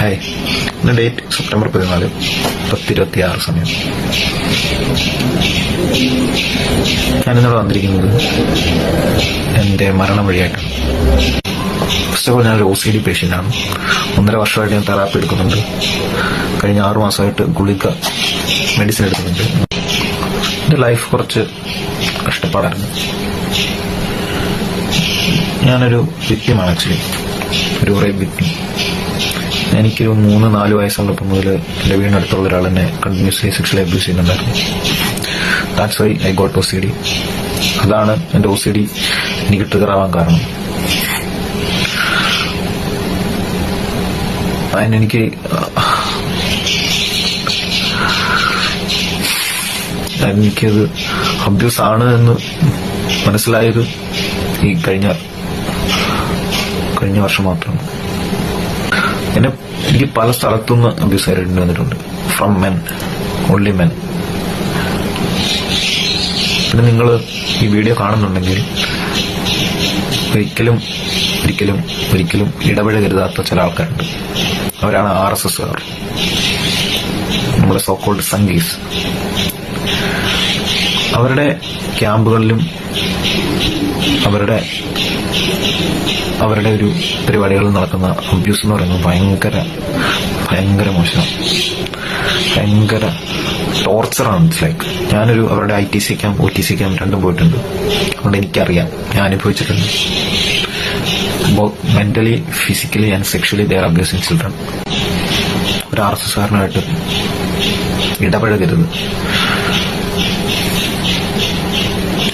Hi ഇന്ന് date September പതിനാല് പത്തിരുപത്തി ആറ് സമയം ഞാനിന്നോട് വന്നിരിക്കുന്നത് എന്റെ മരണം വഴിയായിട്ടാണ്. ഫസ്റ്റ് ഓഫ് ഓൾ ഞാനൊരു ഒ സി ഡി പേഷ്യന്റാണ് ഒന്നര വർഷമായിട്ട് ഞാൻ തെറാപ്പി എടുക്കുന്നുണ്ട്. കഴിഞ്ഞ ആറു മാസമായിട്ട് ഗുളിക മെഡിസിൻ എടുക്കുന്നുണ്ട്. എന്റെ ലൈഫ് കുറച്ച് കഷ്ടപ്പാടായിരുന്നു. ഞാനൊരു വിക്റ്റിമാണ് ആക്ച്വലി ഒരു കുറേ വിക്റ്റിം എനിക്കൊരു മൂന്ന് നാല് വയസ്സുള്ളപ്പോൾ മുതൽ എന്റെ വീടിനടുത്തുള്ള ഒരാൾ എന്നെ കണ്ടിന്യൂസ്ലി സെക്ഷലി അബ്യൂസ് ചെയ്യുന്നുണ്ടായിരുന്നു. That's why I got O C D അതാണ് എന്റെ ഒ സി ഡി എനിക്ക് ട്രിഗർ ആവാൻ കാരണം. അതിനെനിക്ക് എനിക്കത് അബ്യൂസ് ആണ് എന്ന് മനസ്സിലായത് ഈ കഴിഞ്ഞ കഴിഞ്ഞ വർഷം മാത്രമാണ് എന്നെ എനിക്ക് പല സ്ഥലത്തുനിന്ന് അബ്യൂസ് ആയിട്ട് വന്നിട്ടുണ്ട്. ഫ്രം മെൻ ഓൺലി മെൻ പിന്നെ നിങ്ങൾ ഈ വീഡിയോ കാണുന്നുണ്ടെങ്കിൽ ഒരിക്കലും ഒരിക്കലും ഒരിക്കലും ഇടപഴകരുതാത്ത ചില ആൾക്കാരുണ്ട്. അവരാണ് ആർ എസ് എസ് നമ്മുടെ സോക്കോൾഡ് സംഗീസ് അവരുടെ ക്യാമ്പുകളിലും അവരുടെ അവരുടെ ഒരു പരിപാടികളിൽ നടക്കുന്ന അബ്യൂസ് എന്ന് പറയുന്നത് ഭയങ്കര ഭയങ്കര മോശം. ഭയങ്കര ടോർച്ചറാണ് ഇറ്റ്സ് ലൈക്ക് ഞാനൊരു അവരുടെ I T C camp O T C camp രണ്ടും പോയിട്ടുണ്ട്. അതുകൊണ്ട് എനിക്കറിയാം. ഞാൻ അനുഭവിച്ചിട്ടുണ്ട്. Mentally physically and sexually they're abusing children ഒരു ആർ എസ് എസ് കാരനായിട്ട്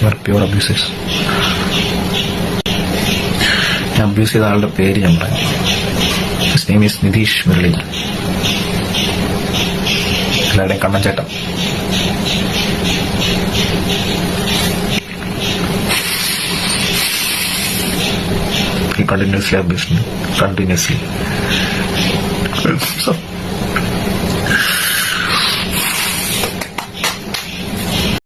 ഇടപഴകരുത് പ്യൂർ അബ്യൂസേഴ്സ് ഞാൻ അബ്യൂസ് ചെയ്ത ആളുടെ പേര് ഞാൻ പറയാം his name is Nitish Murali എല്ലാവരുടെയും he continuously abused me continuously.